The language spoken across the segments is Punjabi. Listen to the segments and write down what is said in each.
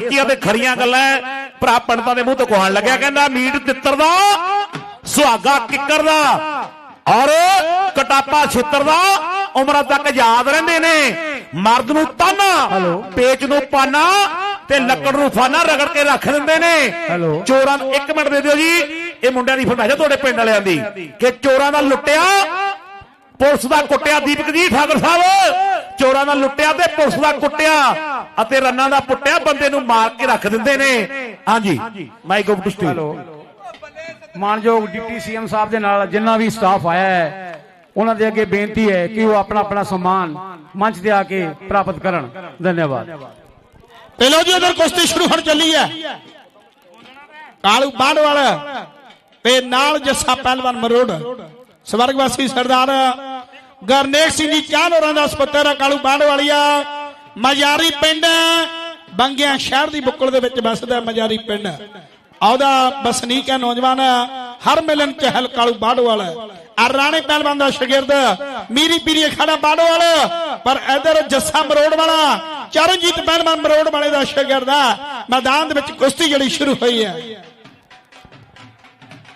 ਕੀ ਤੇ ਖਰੀਆਂ ਗੱਲਾਂ ਭਰਾ ਪੰਡਤਾਂ ਦੇ ਮੂੰਹ ਤੋਂ ਕੋਹਣ ਲੱਗਿਆ ਕਹਿੰਦਾ ਮੀਟ ਤਿੱਤਰ ਦਾ ਸੁਹਾਗਾ ਕਿੱਕਰ ਦਾ ਔਰ ਕਟਾਪਾ ਛਿੱਤਰ ਦਾ ਉਮਰਾਂ ਤੱਕ ਯਾਦ ਰਹਿੰਦੇ ਨੇ। ਮਰਦ ਨੂੰ ਤਾਨਾ ਪੇਚ ਨੂੰ ਪਾਨਾ ਤੇ ਲੱਕੜ ਨੂੰ ਫਾਨਾ ਰਗੜ ਕੇ ਰੱਖ ਦਿੰਦੇ ਨੇ। ਚੋਰਾਂ ਨੂੰ ਇੱਕ ਮਿੰਟ ਦੇ ਦਿਓ ਜੀ। ਇਹ ਮੁੰਡਿਆਂ ਦੀ ਫਰਮਾਇਸ਼ ਤੁਹਾਡੇ ਪਿੰਡ ਵਾਲਿਆਂ ਦੀ ਕਿ ਚੋਰਾਂ ਦਾ ਲੁੱਟਿਆ ਪੁਲਿਸ ਦਾ ਕੁੱਟਿਆ ਦੀਪਕ ਜੀ ਠਾਕਰ ਸਾਹਿਬ। ਚੋਰਾਂ ਦਾ ਲੁੱਟਿਆ ਤੇ ਪੁਲਿਸ ਦਾ ਕੁੱਟਿਆ। ਅਤੇ ਰੰਨਾਂ ਦਾ ਪੁੱਟਿਆ ਬੰਦੇ ਨੂੰ ਮਾਰ ਕੇ ਰੱਖ ਦਿੰਦੇ ਨੇ। ਹਾਂਜੀ। ਮਾਈਕ ਆਫ ਟੂ ਹੈਲੋ ਮਾਨਯੋਗ ਡਿਪਟੀ ਸੀਐਮ ਸਾਹਿਬ ਦੇ ਨਾਲ ਜਿੰਨਾ ਵੀ ਸਟਾਫ ਆਇਆ ਹੈ ਉਹਨਾਂ ਦੇ ਅੱਗੇ ਬੇਨਤੀ ਹੈ ਕਿ ਉਹ ਆਪਣਾ ਆਪਣਾ ਸਨਮਾਨ ਮੰਚ ਤੇ ਆ ਕੇ ਪ੍ਰਾਪਤ ਕਰਨ। ਧੰਨਵਾਦ। ਤੇ ਲੋ ਜੀ ਉਧਰ ਕੁਸ਼ਤੀ ਸ਼ੁਰੂ ਹੋਣ ਚੱਲੀ ਹੈ। ਕਾਲੂ ਬਾੜ ਵਾਲਾ ਤੇ ਨਾਲ ਜੱਸਾ ਪਹਿਲਵਾਨ ਮਰੋੜ। ਸਵਰਗਵਾਸੀ ਸਰਦਾਰ ਗਰਨੇਕ ਸਿੰਘ ਜੀ ਚਾਹ ਹੋਰਾਂ ਦਾ ਸਪੁੱਤਰ ਕਾਲੂ ਬਾੜ ਵਾਲੀਆ। ਮਜਾਰੀ ਪਿੰਡ ਬੰਗਿਆ ਸ਼ਹਿਰ ਦੀ ਬੁੱਕਲ ਦੇ ਵਿੱਚ ਵੱਸਦਾ ਮਜਾਰੀ ਪਿੰਡ। ਉਹਦਾ ਬਸਨੀਕ ਹੈ ਨੌਜਵਾਨ ਹਰ ਮਿਲਨ ਚਹਿਲ ਕਾਲੂ ਬਾੜ ਵਾਲਾ ਆ ਰਾਣੇ ਪਹਿਲਵਾਨ ਦਾ ਸ਼ਾਗਿਰਦ ਮੀਰੀ ਪੀਰੀ ਖੜਾ ਬਾੜੋ ਵਾਲਾ ਪਰ ਇਧਰ ਜੱਸਾ ਮਰੋੜ ਵਾਲਾ, ਚਰਨਜੀਤ ਪਹਿਲਵਾਨ ਮਰੋੜ ਵਾਲੇ ਦਾ ਸ਼ਾਗਿਰਦ ਮੈਦਾਨ ਦੇ ਵਿੱਚ ਕੁਸ਼ਤੀ ਜਿਹੜੀ ਸ਼ੁਰੂ ਹੋਈ ਹੈ।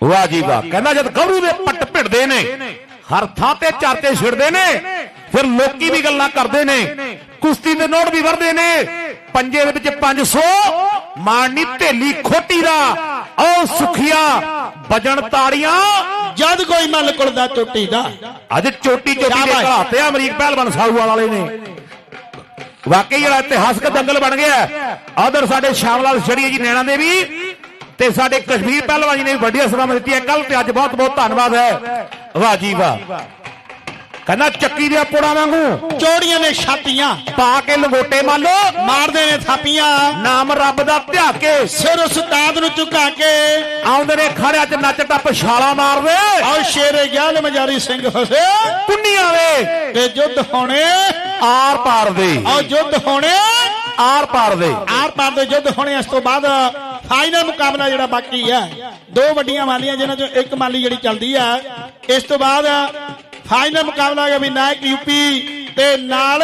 ਵਾਹ ਜੀ ਵਾਹ। ਕਹਿੰਦਾ ਜਦ ਗੌਰੂ ਦੇ ਪੱਟ ਭਿੜਦੇ ਨੇ, ਹਰ ਥਾਂ ਤੇ ਚਰਚੇ ਛਿੜਦੇ ਨੇ ਫਿਰ ਲੋਕੀ ਵੀ ਗੱਲਾਂ ਕਰਦੇ ਨੇ। ਕੁਸ਼ਤੀ ਦੇ ਨੋਟ ਵੀ ਵਰਦੇ ਨੇ। ਪੰਜੇ ਦੇ ਵਿੱਚ 500 ਮਾਰਨੀ ਢੇਲੀ ਖੋਟੀ ਦਾ। ਓ ਸੁਖੀਆ ਵਜਣ ਤਾੜੀਆਂ। ਜਦ ਕੋਈ ਮੱਲ ਕੁਲਦਾ ਚੋਟੀ ਦਾ। ਅੱਜ ਚੋਟੀ ਚੋਟੀ ਦੇ ਸ਼ਾਬਾਸ਼। ਘਰਾਤੇ ਆ ਅਮਰੀਕ ਪਹਿਲਵਾਨ ਸਾਹੂਵਾਲ ਵਾਲੇ ਨੇ। ਵਾਕਈ ਜਿਹੜਾ ਇਤਿਹਾਸਕ ਦੰਗਲ ਬਣ ਗਿਆ ਆਦਰ ਸਾਡੇ ਸ਼ਾਮਲਾਲ ਛੜੀਏ ਜੀ ਨੈਣਾ ਦੇ ਵੀ ਤੇ ਸਾਡੇ ਕਸ਼ਮੀਰ ਪਹਿਲਵਾਨ ਜੀ ਨੇ ਵੀ ਵੱਡੀ ਸਲਾਮ ਦਿੱਤੀ ਹੈ ਕੱਲ ਤੇ ਅੱਜ ਬਹੁਤ ਬਹੁਤ ਧੰਨਵਾਦ ਹੈ। ਵਾਹ ਜੀ ਵਾਹ। ਕਹਿੰਦਾ ਚੱਕੀ ਦੇ ਪੋੜਾ ਵਾਂਗੂ। ਚੋੜੀਆਂ ਨੇ ਛਾਤੀਆਂ। ਪਾ ਕੇ ਲੰਗੋਟੇ ਮੰਨ ਲੋ ਮਾਰਦੇ ਨੇ ਥਾਪੀਆਂ। ਨਾਮ ਰੱਬ ਦਾ ਧਿਆ ਕੇ ਸਿਰ ਉਸਤਾਦ ਨੂੰ ਝੁਕਾ ਕੇ। ਆਉਂਦੇ ਨੇ ਖੜਿਆ ਚ ਨੱਚ ਟੱਪ ਛਾਲਾ ਮਾਰਦੇ। ਆਓ ਸ਼ੇਰੇ ਗਿਆਲ ਮਜਾਰੀ ਸਿੰਘ ਫਸੇ। ਕੁੰਨੀਆਂ ਦੇ ਤੇ ਜੁੱਧ ਹੋਣੇ। ਆਰ ਪਾਰ ਦੇ। ਆਓ ਜੁੱਧ ਹੋਣੇ। ਆਰ ਪਾਰ ਦੇ। ਆਰ ਪਾਰ ਦੇ ਜੁੱਧ ਹੋਣੇ ਇਸ ਤੋਂ ਬਾਅਦ ਫਾਈਨਲ ਮੁਕਾਬਲਾ ਜਿਹੜਾ ਬਾਕੀ ਹੈ। ਦੋ ਵੱਡੀਆਂ ਮਾਲੀਆਂ ਜਿਨ੍ਹਾਂ ਚੋਂ ਇੱਕ ਮਾਲੀ ਜਿਹੜੀ ਚੱਲਦੀ ਹੈ ਇਸ ਤੋਂ ਬਾਅਦ ਫਾਈਨਲ ਮੁਕਾਬਲਾ ਹੈ ਵਿਨਾਇਕ ਯੂਪੀ ਤੇ ਨਾਲ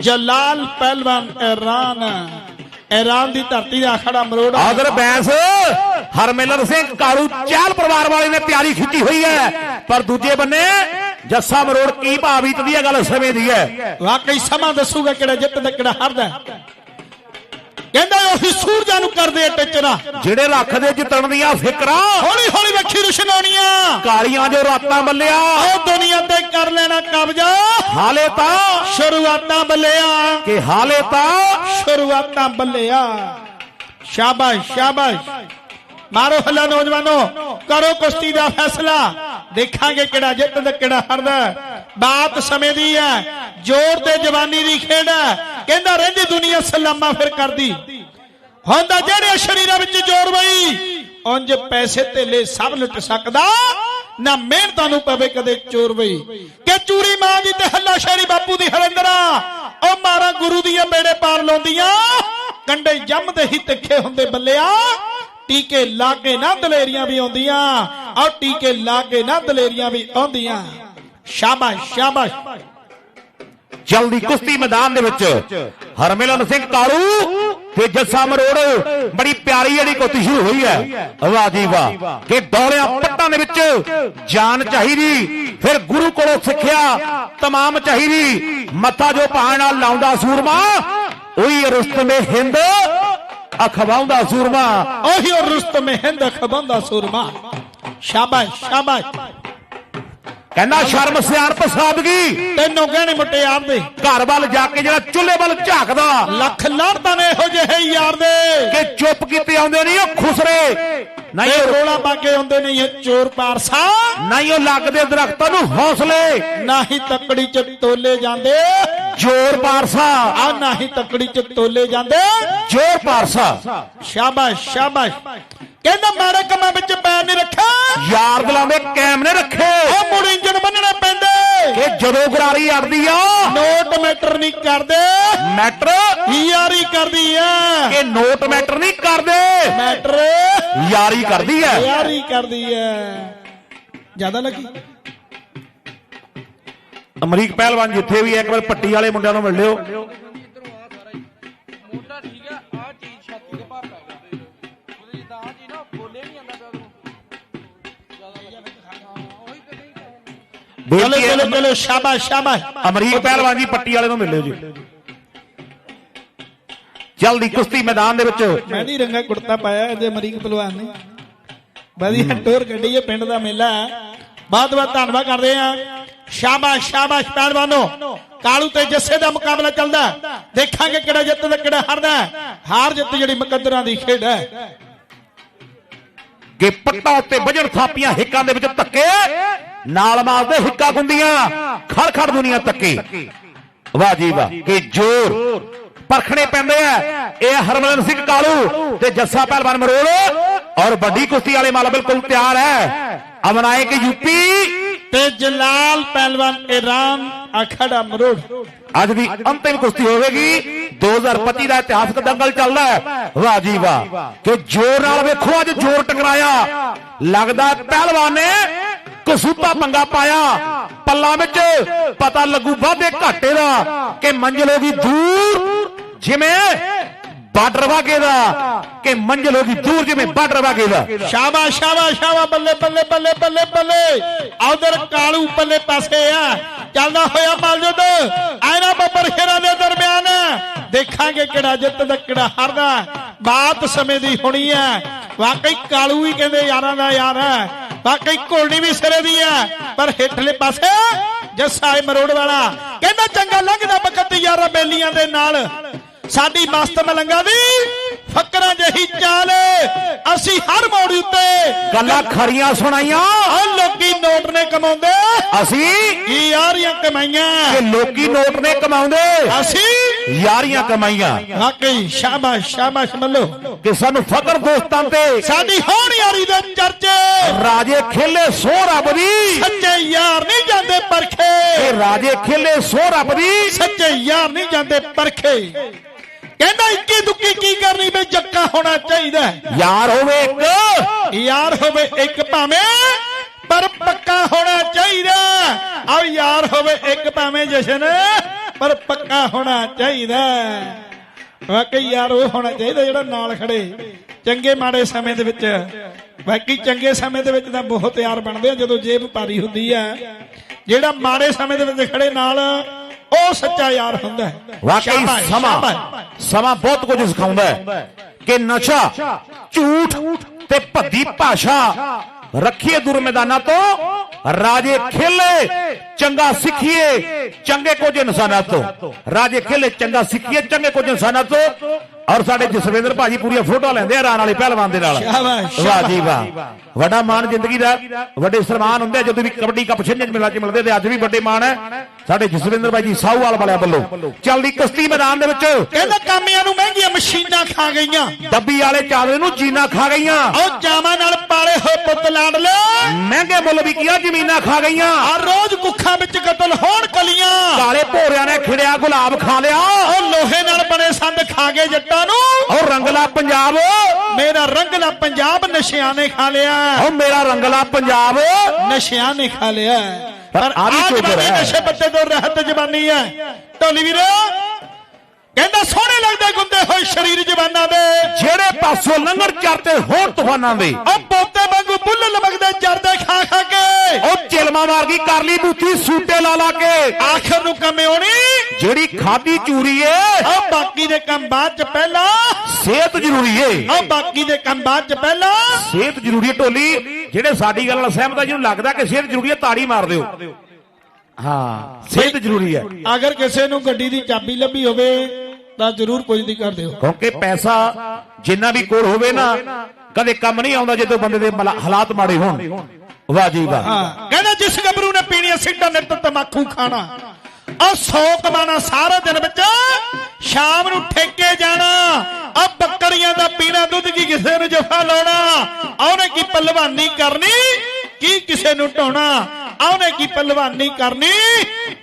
ਜਲਾਲ ਪਹਿਲਵਾਨ ਇਰਾਨ। ਇਰਾਨ ਦੀ ਧਰਤੀ ਦਾ ਅਖੜਾ ਮਰੋੜ। ਆਦਰ ਬੈਂਸ ਹਰਮਿਲਰ ਸਿੰਘ ਕਾਲੂ ਚਾਲ ਪਰਿਵਾਰ ਵਾਲੇ ਨੇ ਤਿਆਰੀ ਖਿੱਚੀ ਹੋਈ ਹੈ। ਪਰ ਦੂਜੇ ਬੰਨੇ ਜੱਸਾ ਮਰੋੜ ਕੀ ਭਾਵੀਤ ਦੀ ਗੱਲ ਸਮੇਂ ਦੀ ਹੈ। ਵਾਕਈ ਸਮਾਂ ਦੱਸੂਗਾ ਕਿਹੜਾ ਜਿੱਤਦਾ ਕਿਹੜਾ ਹਾਰਦਾ ਕਹਿੰਦਾ ਉਹੀ ਸੂਰਜਾਂ ਨੂੰ ਕਰਦੇ ਆ ਟਿਚਰਾ। ਜਿਹੜੇ ਰੱਖਦੇ ਜਿੱਤਣ ਦੀਆਂ ਫਿਕਰਾਂ। ਹੌਲੀ ਹੌਲੀ ਵੇਖੀ ਰੁਸ਼ਨਾਉਣੀਆਂ ਕਾਲੀਆਂ ਜੋ ਰਾਤਾਂ ਮੱਲਿਆ ਉਹ ਦੁਨੀਆ ਤੇ ਕਰ ਲੈਣਾ ਕਬਜ਼ਾ। ਹਾਲੇ ਤਾਂ। ਸ਼ੁਰੂਆਤਾਂ ਬੱਲਿਆ। ਕਿ ਹਾਲੇ ਤਾਂ। ਸ਼ੁਰੂਆਤਾਂ ਬੱਲਿਆ। ਸ਼ਾਬਾਸ਼ ਸ਼ਾਬਾਸ਼। ਮਾਰੋ ਹੱਲਾ ਨੌਜਵਾਨੋ। ਕਰੋ ਕੁਸ਼ਤੀ ਦਾ ਫੈਸਲਾ। ਦੇਖਾਂਗੇ ਕਿਹੜਾ ਜਿੱਤਦਾ ਕਿਹੜਾ ਹਾਰਦਾ। ਬਾਤ ਸਮੇਂ ਦੀ ਹੈ, ਜ਼ੋਰ ਤੇ ਜਵਾਨੀ ਦੀ ਖੇਡ ਹੈ। ਕਹਿੰਦਾ ਰਹਿੰਦੀ ਦੁਨੀਆ ਸਲਾਮਾ ਫਿਰ ਕਰਦੀ। ਹੁੰਦਾ ਜਿਹੜੇ ਸ਼ਰੀਰਾਂ ਵਿੱਚ ਜ਼ੋਰ ਵਈ, ਉਂਝ ਪੈਸੇ ਧੇਲੇ ਸਭ ਲੁੱਟ ਸਕਦਾ। ਨਾ ਮਿਹਨਤਾਂ ਨੂੰ ਪਵੇ ਕਦੇ ਚੋਰ ਵਈ। ਕਿ ਚੂਰੀ ਮਾਂ ਦੀ ਤੇ ਹੱਲਾ ਸ਼ੇਰੀ ਬਾਪੂ ਦੀ ਹਰਿੰਦਰਾ। ਉਹ ਮਾਰਾ ਗੁਰੂ ਦੀਆਂ ਬੇੜੇ ਪਾਰ ਲਾਉਂਦੀਆਂ। ਕੰਡੇ ਜੰਮਦੇ ਹੀ ਤਿੱਖੇ ਹੁੰਦੇ ਬੱਲਿਆ। ਟੀਕੇ ਲਾ ਕੇ ਨਾ ਦਲੇਰੀਆਂ ਵੀ ਆਉਂਦੀਆਂ ਔਰ ਟੀਕੇ ਲਾ ਕੇ ਨਾ ਦਲੇਰੀਆਂ ਵੀ ਆਉਂਦੀਆਂ। ਸ਼ਾਬਾਸ਼ ਸ਼ਾਬਾਸ਼। ਜਲਦੀ ਕੁਸ਼ਤੀ ਮੈਦਾਨ ਦੇ ਵਿੱਚ। ਹਰਮਿਲਨ ਸਿੰਘ ਕਾਲੂ ਤੇ ਜੱਸਾ ਮਰੋੜ, ਬੜੀ ਪਿਆਰੀ ਜਿਹੜੀ ਕੁਸ਼ਤੀ ਸ਼ੁਰੂ ਹੋਈ ਹੈ। ਵਾਹ ਜੀ ਵਾਹ। ਕਿ ਡੋਲਿਆਂ ਪੱਟਾਂ ਦੇ ਵਿੱਚ ਜਾਨ ਚਾਹੀਦੀ, ਫਿਰ ਗੁਰੂ ਕੋਲੋਂ ਸਿੱਖਿਆ ਤਮਾਮ ਚਾਹੀਦੀ। ਮੱਥਾ ਜੋ ਭਾਣ ਨਾਲ ਲਾਉਂਦਾ ਸੂਰਮਾ, ਉਹੀ ਰੁਸਤਮੇ ਹਿੰਦ ਅਖਵਾਉਂਦਾ ਸੂਰਮਾ। ਉਹੀ ਉਹ ਰੁਸਤਮ ਹਿੰਦ ਖਬੰਦਾ ਸੁਰਮਾ। ਸ਼ਾਬਾਸ਼ ਸ਼ਾਬਾਸ਼। ਕਹਿੰਦਾ ਸ਼ਰਮ ਸਿਆਣਪ ਸਾਦਗੀ। ਤੈਨੂੰ ਗਹਿਣੇ ਮੁਟਿਆਰ ਦੇ। ਘਰ ਵੱਲ ਜਾ ਕੇ ਜਿਹੜਾ ਚੁੱਲ੍ਹੇ ਵੱਲ ਝਾਕਦਾ। ਲੱਖ ਲਾੜਤਾਂ ਨੇ ਇਹੋ ਜਿਹੇ ਯਾਰ ਦੇ। ਕਿ ਚੁੱਪ ਕੀਤੇ ਆਉਂਦੇ ਨਹੀਂ ਉਹ ਖੁਸਰੇ। ਨਹੀਂ ਉਹ ਰੋਲਾ ਪਾ ਕੇ ਆਉਂਦੇ ਨੇ ਇਹ ਚੋਰ ਪਾਰਸਾ। ਨਹੀਂ ਉਹ ਲੱਗਦੇ ਦਰਖਤਾਂ ਨੂੰ ਹੌਸਲੇ। ਨਾ ਹੀ ਤਕੜੀ ਚ ਤੋਲੇ ਜਾਂਦੇ। ਜੋਰ ਪਾਰਸਾ। ਆ ਨਾ ਹੀ ਤਕੜੀ ਚ ਤੋਲੇ ਜਾਂਦੇ। ਜੋਰ ਪਾਰਸਾ। ਸ਼ਾਬਾਸ਼ ਸ਼ਾਬਾਸ਼। ਕਹਿੰਦਾ ਮਾੜੇ ਕੰਮਾਂ ਵਿੱਚ ਪੈਰ ਨਹੀਂ ਰੱਖਿਆ। ਯਾਰ ਦਿਲਾਉਂਦੇ ਕੈਮ ਨੇ ਰੱਖੇ। ਉਹ ਮੁੜ ਇੰਜਣ ਬੰਨਣੇ ਪੈਂਦੇ। ਕਿ ਜਦੋਂ ਗਰਾਰੀ ਅੜਦੀ ਆ। ਨੋਟ ਮੈਟਰ ਨਹੀਂ ਕਰਦੇ। ਮੈਟਰ? ਯਾਰੀ ਕਰਦੀ ਆ। ਕਿ ਨੋਟ ਮੈਟਰ ਨਹੀਂ ਕਰਦੇ। ਮੈਟਰ। ਯਾਰੀ ਕਰਦੀ ਹੈ ਯਾਰੀ ਕਰਦੀ ਆ। ਜ਼ਿਆਦਾ ਲੱਗੀ। ਅਮਰੀਕ ਪਹਿਲਵਾਨ ਜਿੱਥੇ ਵੀ ਹੈ, ਇੱਕ ਵਾਰ ਪੱਟੀ ਵਾਲੇ ਮੁੰਡਿਆਂ ਨੂੰ ਮਿਲ ਲਿਓ। ਚਲੋ ਚਲੋ ਚਲੋ ਸ਼ਾਬਾਸ਼ ਸ਼ਾਬਾਸ਼। ਅਮਰੀਕ ਪਹਿਲਵਾਨ ਜੀ ਪੱਟੀ ਵਾਲੇ ਨੂੰ ਮਿਲਿਓ ਜੀ। ਜਲਦੀ ਕੁਸ਼ਤੀ ਮੈਦਾਨ ਦੇ ਵਿੱਚ। ਮੈਂ ਨਹੀਂ ਰੰਗਾ ਕੁੜਤਾ ਪਾਇਆ ਅਜੇ ਅਮਰੀਕ ਪਹਿਲਵਾਨ ਨੇ। ਵਧੀਆ ਟੋਰ ਕੱਢੀ ਹੈ ਪਿੰਡ ਦਾ ਮੇਲਾ ਬਹੁਤ ਬਹੁਤ ਧੰਨਵਾਦ ਕਰਦੇ ਆ ਸ਼ਾਬਾਸ਼ ਸ਼ਾਬਾਸ਼ ਪਹਿਲਵਾਨੋ ਕਾਲੂ ਤੇ ਜੱਸੇ ਦਾ ਮੁਕਾਬਲਾ ਚੱਲਦਾ। ਦੇਖਾਂਗੇ ਕਿਹੜਾ ਜਿੱਤਦਾ ਕਿਹੜਾ ਹਾਰਦਾ ਹਾਰ ਜਿੱਤ ਜਿਹੜੀ ਮੁਕੱਦਰਾਂ ਦੀ ਖੇਡ ਹੈ। ਕਿ ਪੱਟਾਂ ਉੱਤੇ ਵਜਣ ਥਾਪੀਆਂ, ਹਿੱਕਾਂ ਦੇ ਵਿੱਚ ਧੱਕੇ। ਨਾਲ ਮਾਰਦੇ ਹਿੱਕਾਂ ਗੁੰਦੀਆਂ। ਖੜ ਖੜ ਦੁਨੀਆ ਧੱਕੇ। ਵਾਹ ਜੀ ਵਾਹ, ਕਿ ਜੋਰ। ਪਰਖਣੇ ਪੈਂਦੇ ਆ। ਇਹ ਹਰਮਨ ਸਿੰਘ ਕਾਲੂ ਤੇ ਜੱਸਾ ਪਹਿਲਵਾਨ ਮਰੋੜ। ਔਰ ਵੱਡੀ ਕੁਸ਼ਤੀ ਵਾਲੇ ਮਾਲ ਬਿਲਕੁਲ ਤਿਆਰ ਹੈ। ਅਮਨਾਏ ਕਿ ਯੂਪੀ। ਤੇ ਜਲਾਲ ਪਹਿਲਵਾਨ ਇਰਾਨ ਅਖੜਾ ਮਰੋੜ ਅੱਜ ਦੀ ਅੰਤਿਮ ਕੁਸ਼ਤੀ ਹੋਵੇਗੀ। 2025 ਦਾ ਇਤਿਹਾਸਕ ਦੰਗਲ ਚੱਲਦਾ ਹੈ। ਵਾਹ ਜੀ ਵਾਹ। ਕਿ ਜੋਰ ਨਾਲ ਵੇਖੋ, ਅੱਜ ਜੋਰ ਟਕਰਾਇਆ। ਲੱਗਦਾ ਪਹਿਲਵਾਨ ਨੇ ਕਸੂਤਾ ਪੰਗਾ ਪਾਇਆ। ਪੱਲਾ ਵਿੱਚ ਪਤਾ ਲੱਗੂ ਵਾਧੇ ਘਾਟੇ ਦਾ ਕਿ ਮੰਜ਼ਿਲ ਹੋਗੀ ਦੂਰ। ਜਿਵੇਂ ਬਾਰਡਰ ਵਾਗੇ ਦਾ ਕਿ ਮੰਜ਼ਿਲ ਹੋਗੀ ਦੂਰ ਜਿਵੇਂ ਬਾਰਡਰ ਵਾਗੇ ਦਾ। ਸ਼ਾਬਾਸ਼ ਸ਼ਾਬਾਸ਼ ਸ਼ਾਬਾਸ਼, ਬੱਲੇ ਬੱਲੇ ਬੱਲੇ ਬੱਲੇ ਬੱਲੇ। ਉਧਰ ਕਾਲੂ ਬੱਲੇ ਪਾਸੇ ਆ। ਚੱਲਦਾ ਹੋਇਆ ਮਲਜੁਦ। ਐਨਾ ਬੱਬਰ ਖੇਰਾ ਦੇ ਦਰਮਿਆਨ। ਦੇਖਾਂਗੇ ਕਿਹੜਾ ਜਿੱਤਦਾ ਕਿਹੜਾ ਹਾਰਦਾ। ਬਾਤ ਸਮੇਂ ਦੀ ਹੋਣੀ ਹੈ ਵਾਕਈ ਕਾਲੂ ਵੀ ਕਹਿੰਦੇ ਯਾਰਾਂ ਦਾ ਯਾਰ ਹੈ ਵਾਕਈ ਘੋਲਣੀ ਵੀ ਸਿਰੇ ਦੀ ਹੈ ਪਰ ਹੇਠਲੇ ਪਾਸੇ ਜੱਸਾ ਏ ਮਰੋੜ ਵਾਲਾ। ਕਹਿੰਦਾ ਚੰਗਾ ਲੰਘਦਾ ਬਕਤ ਯਾਰਾਂ ਬੇਲੀਆਂ ਦੇ ਨਾਲ। ਸਾਡੀ ਮਸਤ ਮਲੰਗਾ ਦੀ ਫਕਰਾਂ ਜਹੀ ਚਾਲ। ਅਸੀਂ ਹਰ ਮੋੜ ਉੱਤੇ ਗੱਲਾਂ ਖਰੀਆਂ ਸੁਣਾਈਆਂ। ਆ ਲੋਕੀ ਨੋਟ ਨੇ ਕਮਾਉਂਦੇ। ਅਸੀਂ ਕੀ ਯਾਰੀਆਂ ਕਮਾਈਆਂ? ਕਿ ਲੋਕੀ ਨੋਟ ਨੇ ਕਮਾਉਂਦੇ। ਅਸੀਂ ਯਾਰੀਆਂ ਕਮਾਈਆਂ। ਵਾਕਈ ਸ਼ਾਬਾਸ਼ ਸ਼ਾਬਾਸ਼ ਮੱਲੋ। ਕਿ ਸਾਨੂੰ ਫਕਰ ਦੋਸਤਾਂ ਤੇ ਸਾਡੀ ਹੋਣ ਯਾਰੀ ਦੇ ਚਰਚੇ। ਰਾਜੇ ਖੇਲੇ ਸੋ ਰੱਬ ਦੀ। ਸੱਚੇ ਯਾਰ ਨਹੀਂ ਜਾਂਦੇ ਪਰਖੇ। ਰਾਜੇ ਖੇਲੇ ਸੋ ਰੱਬ ਦੀ। ਸੱਚੇ ਯਾਰ ਨਹੀਂ ਜਾਂਦੇ ਪਰਖੇ। ਕਹਿੰਦਾ ਇੱਕੀ ਦੁੱਕੀ ਕੀ ਕਰਨੀ ਵੇ ਜੱਕਾ ਹੋਣਾ ਚਾਹੀਦਾ। ਯਾਰ ਹੋਵੇ ਇੱਕ। ਯਾਰ ਹੋਵੇ ਇੱਕ ਭਾਵੇਂ ਪਰ ਪੱਕਾ ਹੋਣਾ ਚਾਹੀਦਾ ਆ ਯਾਰ ਹੋਵੇ ਇੱਕ ਭਾਵੇਂ ਜਸ਼ਨ ਪਰ ਪੱਕਾ ਹੋਣਾ ਚਾਹੀਦਾ ਵਾਕਈ ਯਾਰ ਉਹ ਹੋਣਾ ਚਾਹੀਦਾ ਜਿਹੜਾ ਨਾਲ ਖੜੇ। ਚੰਗੇ ਮਾੜੇ ਸਮੇਂ ਦੇ ਵਿੱਚ। ਬਾਕੀ ਚੰਗੇ ਸਮੇਂ ਦੇ ਵਿੱਚ ਤਾਂ ਬਹੁਤ ਯਾਰ ਬਣਦੇ ਆ ਜਦੋਂ ਜੇਬ ਭਾਰੀ ਹੁੰਦੀ ਆ ਜਿਹੜਾ ਮਾੜੇ ਸਮੇਂ ਦੇ ਵਿੱਚ ਖੜੇ ਨਾਲ ਉਹ ਸੱਚਾ ਯਾਰ ਹੁੰਦਾ ਹੈ। ਵਾਕਈ ਸਮਾਂ। ਸਮਾਂ ਬਹੁਤ ਕੁਝ ਸਿਖਾਉਂਦਾ ਹੈ ਕਿ ਨਸ਼ਾ ਝੂਠ ਤੇ ਭੱਦੀ ਭਾਸ਼ਾ ਰੱਖੀਏ ਦੂਰ ਮੈਦਾਨਾਂ ਤੋਂ ਰਾਜੇ ਖੇਲੇ ਚੰਗਾ ਸਿੱਖੀਏ ਚੰਗੇ ਕੁਝ ਇਨਸਾਨਾਂ ਤੋਂ। ਰਾਜੇ ਖੇਲੇ ਚੰਗਾ ਸਿੱਖੀਏ ਚੰਗੇ ਕੁਝ ਇਨਸਾਨਾਂ ਤੋਂ। ਔਰ ਸਾਡੇ ਜਸਵਿੰਦਰ ਭਾਜੀ ਪੂਰੀਆਂ ਫੋਟੋ ਲੈਂਦੇ ਆ ਰਾਣ ਵਾਲੇ ਪਹਿਲਵਾਨ ਦੇ ਨਾਲ। ਸ਼ਾਬਾਸ਼, ਵਾਹ ਜੀ ਵਾਹ। ਵੱਡਾ ਮਾਣ ਜ਼ਿੰਦਗੀ ਦਾ। ਵੱਡੇ ਸਨਮਾਨ ਹੁੰਦੇ ਜਦੋਂ ਵੀ ਕਬੱਡੀ ਕੱਪ ਛਿੰਝ ਚ ਮਿਲਾਂ ਚ ਮਿਲਦੇ ਤੇ ਅੱਜ ਵੀ ਵੱਡੇ ਮਾਣ ਹੈ। ਸਾਡੇ ਜਸਵਿੰਦਰ ਭਾਈ ਜੀ ਸਾਹੂਵਾਲ ਵਾਲਿਆਂ ਵੱਲੋਂ। ਚੱਲਦੀ ਕੁਸ਼ਤੀ ਮੈਦਾਨ ਦੇ ਵਿੱਚ। ਕਹਿੰਦਾ ਕਾਮਿਆਂ ਨੂੰ ਮਹਿੰਗੀਆਂ ਮਸ਼ੀਨਾਂ ਖਾ ਗਈਆਂ। ਡੱਬੀ ਵਾਲੇ ਚਾਵਲੇ ਨੂੰ ਜੀਨਾ ਖਾ ਗਈਆਂ। ਉਹ ਜਾਵਾਂ ਨਾਲ ਪਾਲੇ ਹੋਏ ਪੁੱਤ ਲਾੜ ਲਿਆ ਮਹਿੰਗੇ ਮੁੱਲ ਵਿਕੀਆਂ ਜ਼ਮੀਨਾਂ ਖਾ ਗਈਆਂ। ਆ ਰੋਜ਼ ਕੁੱਖਾਂ ਵਿੱਚ ਕਤਲ ਹੋਣ ਕਲੀਆਂ। ਕਾਲੇ ਭੋਰਿਆਂ ਨੇ ਖਿੜਿਆ ਗੁਲਾਬ ਖਾ ਲਿਆ। ਉਹ ਲੋਹੇ ਨਾਲ ਬਣੇ ਸੰਦ ਖਾ ਗਏ ਜੱਟਾਂ ਨੂੰ। ਔਰ ਰੰਗਲਾ ਪੰਜਾਬ। ਮੇਰਾ ਰੰਗਲਾ ਪੰਜਾਬ ਨਸ਼ਿਆਂ ਨੇ ਖਾ ਲਿਆ। ਔਰ ਮੇਰਾ ਰੰਗਲਾ ਪੰਜਾਬ। ਨਸ਼ਿਆਂ ਨੇ ਖਾ ਲਿਆ। ਪਰ ਆ ਵੀ ਕੋਈ। ਨਸ਼ੇ ਪੱਤੇ ਤੋਂ ਰਹਿਤ ਜਵਾਨੀ ਹੈ। ਢੋਲੀ ਵੀਰ ਕਹਿੰਦਾ ਸੋਹਣੇ ਲੱਗਦੇ ਗੁੰਦੇ ਹੋਏ ਸਰੀਰ ਜਵਾਨਾਂ ਦੇ। ਜਿਹੜੇ ਪਾਸੋਂ ਲੰਘਣ ਚਰਤੇ ਹੋਣ ਤੂਫਾਨਾਂ ਦੇ। ਉਹ ਪੋਤੇ ਵਾਂਗੂ ਬੁੱਲ ਲਮਕਦੇ ਜਰਦੇ ਖਾ ਖਾ ਕੇ। ਉਹ ਚਿਲਮਾ ਮਾਰ ਗਈ ਕਰਲੀ ਬੂਥੀ ਸੂਟੇ ਲਾ ਲਾ ਕੇ। ਆਖਰ ਨੂੰ ਕਮਿਉਣੀ ਜਿਹੜੀ ਖਾਦੀ ਚੂਰੀ ਏ ਉਹ ਬਾਕੀ ਦੇ ਕੰਮ ਬਾਅਦ ਚ ਪਹਿਲਾਂ। ਸਿਹਤ ਜ਼ਰੂਰੀ ਏ। ਉਹ ਬਾਕੀ ਦੇ ਕੰਮ ਬਾਅਦ ਚ ਪਹਿਲਾਂ। ਸਿਹਤ ਜ਼ਰੂਰੀ ਹੈ ਢੋਲੀ। ਜਿਹੜੇ ਸਾਡੀ ਗੱਲ ਨਾਲ ਸਹਿਮਤ ਆ ਜਿਹਨੂੰ ਲੱਗਦਾ ਕਿ ਸਿਹਤ ਜ਼ਰੂਰੀ ਹੈ ਤਾੜੀ ਮਾਰ ਦਿਓ। ਹਾਂ ਸਿਹਤ ਜ਼ਰੂਰੀ ਹੈ ਅਗਰ ਕਿਸੇ ਨੂੰ ਗੱਡੀ ਦੀ ਚਾਬੀ ਲੱਭੀ ਹੋਵੇ ਤਾਂ ਜ਼ਰੂਰ ਪੁੱਛਦੀ ਕਰ ਦਿਓ ਕਿਉਂਕਿ ਪੈਸਾ ਜਿੰਨਾ ਵੀ ਕੋਲ ਹੋਵੇ ਨਾ ਕਦੇ ਕੰਮ ਨਹੀਂ ਆਉਂਦਾ ਜਦੋਂ ਬੰਦੇ ਦੇ ਹਾਲਾਤ ਮਾੜੇ ਹੋਣ। ਵਾਹ ਜੀ ਵਾਹ। ਕਹਿੰਦਾ ਜਿਸ ਗੱਭਰੂ ਨੇ ਪੀਣੀ ਸਿੱਟਾ ਨਿੱਤ ਤਮਾਕੂ ਖਾਣਾ ਉਹ ਸੌ ਕਮਾਣਾ ਸਾਰਾ ਦਿਨ ਵਿੱਚ ਸ਼ਾਮ ਨੂੰ ਠੇਕੇ ਜਾਣਾ ਆ ਬੱਕਰੀਆਂ ਦਾ ਪੀਣਾ ਦੁੱਧ ਕੀ ਕਿਸੇ ਨੂੰ ਜਫਾ ਲਾਉਣਾ ਆ ਉਹਨੇ ਕੀ ਪਹਿਲਵਾਨੀ ਕਰਨੀ ਕੀ ਕਿਸੇ ਨੂੰ ਢਾਉਣਾ ਆ ਕੀ ਪਹਿਲਵਾਨੀ ਕਰਨੀ?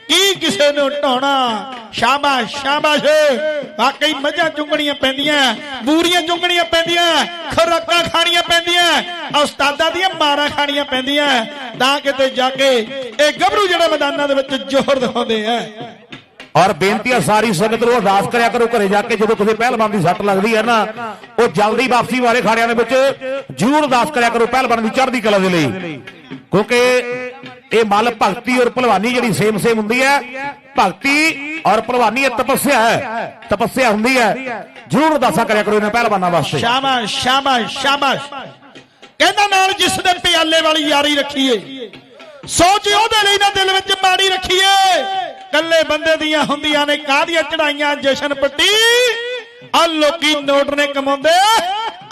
ਕੀ ਕਿਸੇ ਨੂੰ ਢਾਉਣਾ? ਸ਼ਾਬਾਸ਼ ਸ਼ਾਬਾਸ਼। ਵਾਕਈ ਮੱਝਾਂ ਚੁੰਗਣੀਆਂ ਪੈਂਦੀਆਂ, ਬੂਰੀਆਂ ਚੁੰਗਣੀਆਂ ਪੈਂਦੀਆਂ, ਖੁਰਾਕਾਂ ਖਾਣੀਆਂ ਪੈਂਦੀਆਂ ਉਸਤਾਦਾਂ ਦੀਆਂ ਮਾਰਾਂ ਖਾਣੀਆਂ ਪੈਂਦੀਆਂ। ਤਾਂ ਕਿਤੇ ਜਾ ਕੇ ਇਹ ਗੱਭਰੂ ਜਿਹੜੇ ਮੈਦਾਨਾਂ ਦੇ ਵਿੱਚ ਜ਼ੋਰ ਦਿਖਾਉਂਦੇ ਆ। ਔਰ ਬੇਨਤੀ ਆ, ਸਾਰੀ ਸੰਗਤ ਨੂੰ ਅਰਦਾਸ ਕਰਿਆ ਕਰੋ, ਘਰੇ ਜਾ ਕੇ ਜਦੋਂ ਕਿਸੇ ਪਹਿਲਵਾਨ ਦੀ ਸੱਟ ਲੱਗਦੀ ਹੈ ਨਾ, ਉਹ ਜਲਦੀ ਵਾਪਸੀ ਵਾਲੇ ਖਾੜਿਆਂ ਦੇ ਵਿੱਚ ਜ਼ਰੂਰ ਅਰਦਾਸ ਕਰਿਆ ਕਰੋ, ਪਹਿਲਵਾਨ ਦੀ ਚੜ੍ਹਦੀ ਕਲਾ ਦੇ ਲਈ। ਕਿਉਂਕਿ ਇਹ ਮਲ ਭਗਤੀ ਔਰ ਭਲਵਾਨੀ ਜਿਹੜੀ ਸੇਮ ਸੇਮ ਹੁੰਦੀ ਹੈ। ਭਗਤੀ ਔਰ ਭਲਵਾਨੀ ਇਹ ਤਪੱਸਿਆ ਹੈ। ਤਪੱਸਿਆ ਹੁੰਦੀ ਹੈ। ਜ਼ਰੂਰ ਅਰਦਾਸਾਂ ਕਰਿਆ ਕਰੋ ਇਹਨਾਂ ਪਹਿਲਵਾਨਾਂ ਵਾਸਤੇ। ਸ਼ਾਬਾਸ਼ ਸ਼ਾਬਾਸ਼ ਸ਼ਾਬਾਸ਼। ਕਹਿੰਦਾ ਨਾਲ ਜਿਸ ਨੇ ਪਿਆਲੇ ਵਾਲੀ ਯਾਰੀ ਰੱਖੀਏ। ਸੋਚ ਉਹਦੇ ਲਈ ਨਾ ਦਿਲ ਵਿੱਚ ਮਾੜੀ ਰੱਖੀਏ। ਕੱਲੇ ਬੰਦੇ ਦੀਆਂ ਹੁੰਦੀਆਂ ਨੇ, ਕਾਹਦੀਆਂ ਚੜਾਈਆਂ? ਜਸ਼ਨ ਪੱਟੀ। ਆ ਲੋਕੀ ਨੋਟ ਨੇ ਕਮਾਉਂਦੇ।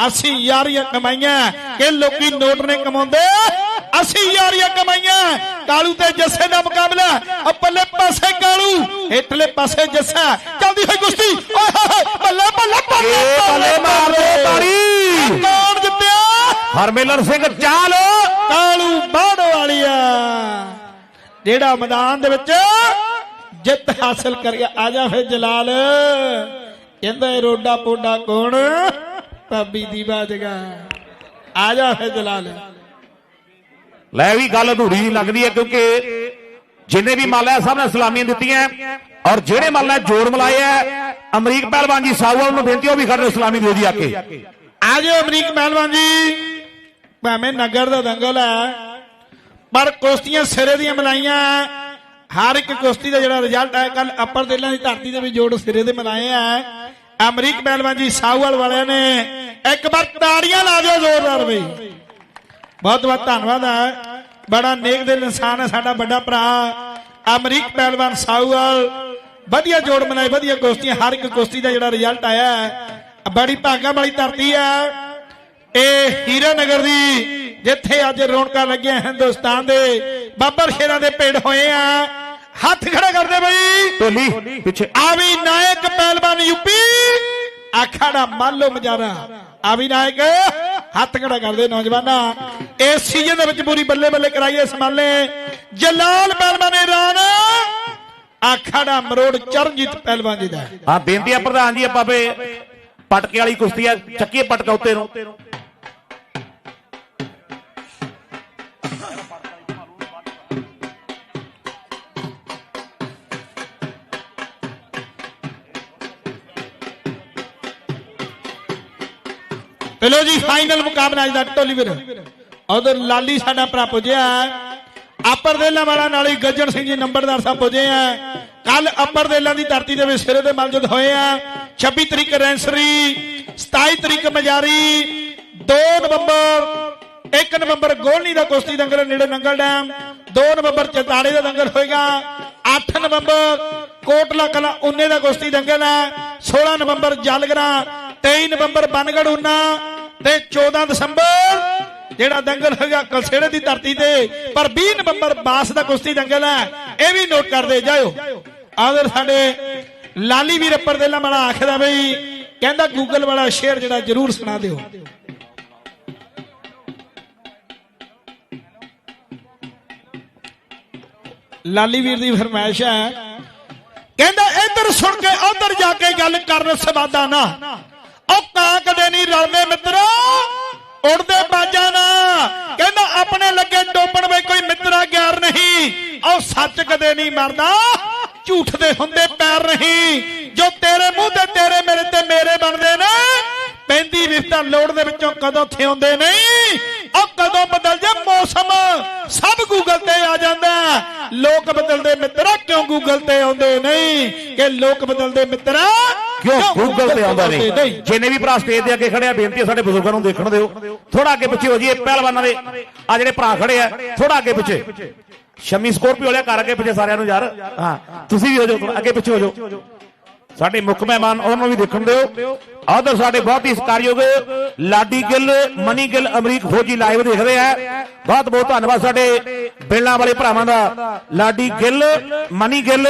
ਅਸੀਂ ਯਾਰੀਆਂ ਕਮਾਈਆਂ। ਕਿ ਲੋਕੀ ਨੋਟ ਨੇ ਕਮਾਉਂਦੇ। ਅਸੀਂ ਯਾਰੀਆਂ ਕਮਾਈਆਂ। ਕਾਲੂ ਤੇ ਜੱਸੇ ਦਾ ਮੁਕਾਬਲਾ। ਆ ਪੱਲੇ ਪਾਸੇ ਕਾਲੂ। ਹੇਠਲੇ ਪਾਸੇ ਜੱਸਾ। ਚੱਲਦੀ ਹੋਈ ਕੁਸ਼ਤੀ। ਓਏ ਹੋਏ ਬੱਲੇ ਬੱਲੇ ਬੱਲੇ ਏ ਬੱਲੇ ਮਾਰ ਦੋ ਤਾੜੀ। ਕੌਣ ਜਿੱਤਿਆ? ਹਰਮਿਲਨ ਸਿੰਘ ਚਾਲ। ਕਾਲੂ ਬਾੜ ਵਾਲੀਆ। ਜਿਹੜਾ ਮੈਦਾਨ ਦੇ ਵਿੱਚ ਜਿੱਤ ਹਾਸਲ ਕਰ ਗਿਆ ਆ ਜਾ ਫੇ ਜਲਾਲ। ਕਹਿੰਦਾ ਇਹ ਰੋਡਾ ਪੋਡਾ ਕੌਣ? ਭਾਬੀ ਦੀ ਬਾਜਗਾ। ਆ ਜਾ ਫੇ ਜਲਾਲ। ਲੈ ਵੀ ਗੱਲ ਅਧੂਰੀ ਜਿਹੀ ਲੱਗਦੀ ਹੈ ਕਿਉਂਕਿ ਜਿੰਨੇ ਵੀ ਮਾਲਾ ਸਾਹਿਬ ਨੇ ਸਲਾਮੀਆਂ ਦਿੱਤੀਆਂ ਔਰ ਜਿਹੜੇ ਮਾਲਾ ਜੋੜ ਮਲਾਏ ਅਮਰੀਕ ਪਹਿਲਵਾਨ ਜੀ ਸਾਊਵਾਲ ਨੂੰ ਬੇਨਤੀ ਉਹ ਵੀ ਖੜੇ ਸਲਾਮੀ ਦਿਓ ਜੀ ਆ ਕੇ। ਆ ਜਾਓ ਅਮਰੀਕ ਮਹਿਲਵਾਨ ਜੀ। ਭਾਵੇਂ ਨਗਰ ਦਾ ਦੰਗਲ ਹੈ, ਪਰ ਕੁਸ਼ਤੀਆਂ ਸਿਰੇ ਦੀਆਂ ਮਲਾਈਆਂ ਹਰ ਇੱਕ ਕੁਸ਼ਤੀ ਦਾ ਜਿਹੜਾ ਰਿਜ਼ਲਟ ਹੈ ਕੱਲ ਅੱਪਰ ਦਿਲਾਂ ਦੀ ਧਰਤੀ ਦੇ ਵੀ ਜੋੜ ਸਿਰੇ ਦੇ ਮਲਾਏ ਆ ਅਮਰੀਕ ਪਹਿਲਵਾਨ ਜੀ ਸਾਊਵਾਲ ਵਾਲਿਆਂ ਨੇ ਇੱਕ ਵਾਰ ਤਾੜੀਆਂ ਲਾ ਦਿਓ ਜ਼ੋਰਦਾਰ ਬਈ ਬਹੁਤ ਬਹੁਤ ਧੰਨਵਾਦ ਹੈ ਬੜਾ ਨੇਕ ਦਿਲ ਇਨਸਾਨ ਹੈ ਸਾਡਾ ਵੱਡਾ ਭਰਾ। ਅਮਰੀਕ ਪਹਿਲਵਾਨ ਸਾਊਵਾਲ ਵਧੀਆ ਜੋੜ ਮਨਾਏ ਵਧੀਆ ਕੁਸ਼ਤੀਆਂ ਹਰ ਇੱਕ ਕੁਸ਼ਤੀ ਦਾ ਜਿਹੜਾ ਰਿਜ਼ਲਟ ਆਇਆ ਹੈ, ਬੜੀ ਭਾਗਾਂ ਵਾਲੀ ਧਰਤੀ ਹੈ ਇਹ ਹੀਰਾਨਗਰ ਦੀ ਜਿੱਥੇ ਅੱਜ ਰੌਣਕਾਂ ਲੱਗੀਆਂ ਹਿੰਦੁਸਤਾਨ ਦੇ ਬਾਬਰ ਸ਼ੇਰਾਂ ਦੇ ਭੇੜ ਹੋਏ ਆ। ਹੱਥ ਖੜਾ ਕਰਦੇ ਬਈ। ਢੋਲੀ ਪਿੱਛੇ। ਆਵੀ ਨਾਇਕ ਪਹਿਲਵਾਨ ਯੂਪੀ। ਆਖੜਾ ਮਾਲੋ ਮਜਾਰਾ। ਆਵੀ ਨਾਇਕ। ਹੱਥ ਖੜਾ ਕਰਦੇ ਨੌਜਵਾਨਾਂ। ਇਸ ਸੀਜ਼ਨ ਦੇ ਵਿੱਚ ਪੂਰੀ ਬੱਲੇ ਬੱਲੇ ਕਰਾਈਏ ਸਮਾਲੇ ਜਲਾਲ ਪਹਿਲਵਾਨ ਇਰਾਨ ਆਖੜਾ ਮਰੋੜ ਚਰਨਜੀਤ ਪਹਿਲਵਾਨ ਜੀ ਦਾ। ਹਾਂ, ਬੇਨਤੀ ਆ ਪ੍ਰਧਾਨ ਜੀ, ਆਪਾਂ ਵੇ ਪਟਕੇ ਵਾਲੀ ਕੁਸ਼ਤੀ ਆ, ਚੱਕੀਏ ਪਟਕਾ ਉੱਤੇ ਨੂੰ। ਚਲੋ ਜੀ ਫਾਈਨਲ ਮੁਕਾਬਲਾ ਅੱਜ ਦਾ ਢੋਲੀ ਵੀਰ। ਉਧਰ ਲਾਲੀ ਸਾਡਾ ਭਰਾ ਪੁੱਜਿਆ ਆਪਰ ਦੇਲਾ ਵਾਲਾ ਨਾਲ ਹੀ ਗੱਜਣ ਸਿੰਘ ਜੀ ਨੰਬਰਦਾਰ ਸਾਹਿਬ ਪੁੱਜੇ ਆ ਕੱਲ ਆਪਰ ਦੇਲਾ ਦੀ ਧਰਤੀ ਦੇ ਵਿੱਚ ਸਿਰੇ ਦੇ ਮਲਜਦ ਹੋਏ ਆ 26 ਤਰੀਕ ਰੈਂਸਰੀ 27 ਤਰੀਕ ਮਜਾਰੀ 2 ਨਵੰਬਰ 1 ਨਵੰਬਰ ਗੋਲਨੀ ਦਾ ਕੁਸ਼ਤੀ ਦੰਗਲ ਨੇੜੇ ਨੰਗਲ ਡੈਮ 2 ਨਵੰਬਰ ਚਤਾੜੇ ਦਾ ਦੰਗਲ ਹੋਏਗਾ 8 ਨਵੰਬਰ ਕੋਟਲਾ ਕਲਾ ਉਨੇ ਦਾ ਕੁਸ਼ਤੀ ਦੰਗਲ ਹੈ 16 ਨਵੰਬਰ ਜਲਗਰਾ 23 ਨਵੰਬਰ ਬਨਗੜ ਉਨਾ ਤੇ 14 ਦਸੰਬਰ, ਜਿਹੜਾ ਦੰਗਲ ਹੈਗਾ ਕਲਸੇੜੇ ਦੀ ਧਰਤੀ ਤੇ, ਪਰ 20 ਨਵੰਬਰ ਬਾਸ ਦਾ ਕੁਸ਼ਤੀ ਦੰਗਲ ਹੈ, ਇਹ ਵੀ ਨੋਟ ਕਰਦੇ ਜਾਇਓ। ਆਦਰ ਸਾਡੇ ਲਾਲੀ ਵੀਰ ਅੱਪਰ ਦੇਲਾ ਵਾਲਾ ਆਖਦਾ ਬਈ ਕਹਿੰਦਾ ਗੂਗਲ ਵਾਲਾ ਸ਼ੇਅਰ ਜਿਹੜਾ ਜਰੂਰ ਸੁਣਾ ਦਿਓ। ਲਾਲੀ ਵੀਰ ਦੀ ਫਰਮਾਇਸ਼ ਹੈ, ਕਹਿੰਦਾ ਇੱਧਰ ਸੁਣ ਕੇ ਉਧਰ ਜਾ ਕੇ ਗੱਲ ਕਰਨ ਸਵਾਦਾ ਨਾ। ਉਹ ਕਾਂ ਕਦੇ ਨਹੀਂ ਰਲਦੇ ਮਿੱਤਰੋ। ਉੜਦੇ ਬਾਜਾਂ ਨਾ। ਕਹਿੰਦਾ ਆਪਣੇ ਲੱਗੇ ਡੋਬਣ ਵੇ ਕੋਈ ਮਿੱਤਰਾ ਗਿਆਰ ਨਹੀਂ। ਉਹ ਸੱਚ ਕਦੇ ਨਹੀਂ ਮਰਦਾ। ਝੂਠ ਦੇ ਹੁੰਦੇ ਪੈਰ ਨਹੀਂ। ਜੋ ਤੇਰੇ ਮੂੰਹ ਤੇ ਤੇਰੇ ਮੇਰੇ ਤੇ ਮੇਰੇ ਬਣਦੇ ਨੇ, ਪੈਂਦੀ ਰਿਸ਼ਤਾ ਲੋੜ ਦੇ ਵਿੱਚੋਂ ਕਦੋਂ ਥਿਉਂਦੇ ਨਹੀਂ। ਉਹ ਕਦੋਂ ਬਦਲ ਜਾ ਮੌਸਮ। ਸਭ ਗੂਗਲ ਤੇ ਆ ਜਾਂਦਾ। ਲੋਕ ਬਦਲਦੇ ਮਿੱਤਰਾ ਕਿਉਂ ਗੂਗਲ ਤੇ ਆਉਂਦੇ ਨਹੀਂ? ਕਿ ਲੋਕ ਬਦਲਦੇ ਮਿੱਤਰਾ ਕਿਉਂ? ਗੂਗਲ ਤੇ ਆਉਂਦਾ ਨਹੀਂ। ਜਿੰਨੇ ਵੀ ਭਰਾ ਸਟੇਜ ਦੇ ਅੱਗੇ ਖੜੇ ਆ ਬੇਨਤੀ ਆ ਸਾਡੇ ਬਜ਼ੁਰਗਾਂ ਨੂੰ ਦੇਖਣ ਦਿਓ। ਥੋੜਾ ਅੱਗੇ ਪਿੱਛੇ ਹੋ ਜੀ ਇਹ ਪਹਿਲਵਾਨਾਂ ਦੇ। ਆ ਜਿਹੜੇ ਭਰਾ ਖੜੇ ਆ ਥੋੜਾ ਅੱਗੇ ਪਿੱਛੇ। ਸ਼ਮੀ ਸਕੋਰਪੀਓ ਵਾਲਿਆ ਕਰ ਅੱਗੇ ਪਿੱਛੇ ਸਾਰਿਆਂ ਨੂੰ ਯਾਰ। ਹਾਂ ਤੁਸੀਂ ਵੀ ਹੋ ਜਾਓ ਅੱਗੇ ਪਿੱਛੇ ਹੋ ਜਾਓ। ਸਾਡੇ ਮੁੱਖ ਮਹਿਮਾਨ ਉਹਨਾਂ ਨੂੰ ਵੀ ਦੇਖਣ ਦਿਓ। ਆਦਰ ਸਾਡੇ ਬਹੁਤ ਹੀ ਸਤਿਕਾਰਯੋਗ ਲਾਡੀ ਗਿੱਲ ਮਨੀ ਗਿੱਲ ਅਮਰੀਕ ਫੌਜੀ ਲਾਈਵ ਦੇਖਦੇ ਆ। ਬਹੁਤ ਬਹੁਤ ਧੰਨਵਾਦ ਸਾਡੇ ਬੇਲਾਂ ਵਾਲੇ ਭਰਾਵਾਂ ਦਾ। ਲਾਡੀ ਗਿੱਲ ਮਨੀ ਗਿੱਲ